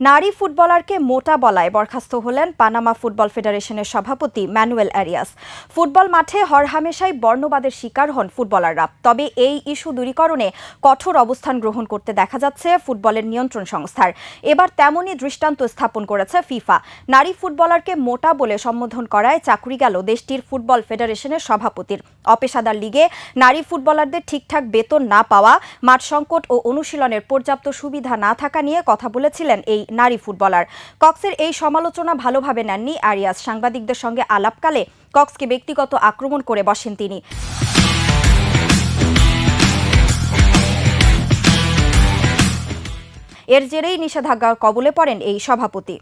নারী ফুটবলারকে মোটা বলায় বরখাস্ত হলেন পানামা ফুটবল ফেডারেশনের সভাপতি ম্যানুয়েল অ্যারিয়াস। ফুটবল মাঠে হরহামেশাই বর্ণবাদের শিকার হন ফুটবলাররা। তবে এই ইস্যু দূরীকরণে কঠোর অবস্থান গ্রহণ করতে দেখা যাচ্ছে ফুটবলের নিয়ন্ত্রণ সংস্থার। এবার তেমনই দৃষ্টান্ত স্থাপন করেছে ফিফা। নারী ফুটবলারকে মোটা বলে সম্বোধন করায় চাকরি গেল দেশটির ফুটবল ফেডারেশনের সভাপতির। অপেশাদার লিগে নারী ফুটবলারদের ঠিকঠাক বেতন না পাওয়া, মাঠ সংকট ও অনুশীলনের পর্যাপ্ত সুবিধা না থাকা নিয়ে কথা বলেছিলেন এই নারী ফুটবলার। কক্সের এই সমালোচনা ভালোভাবে নেননি আরিয়াস। সাংবাদিকদের সঙ্গে আলাপকালে কক্সকে ব্যক্তিগত আক্রমণ করে বসেন তিনি। এর জেরেই নিষেধাজ্ঞার কবলে পড়েন এই সভাপতি।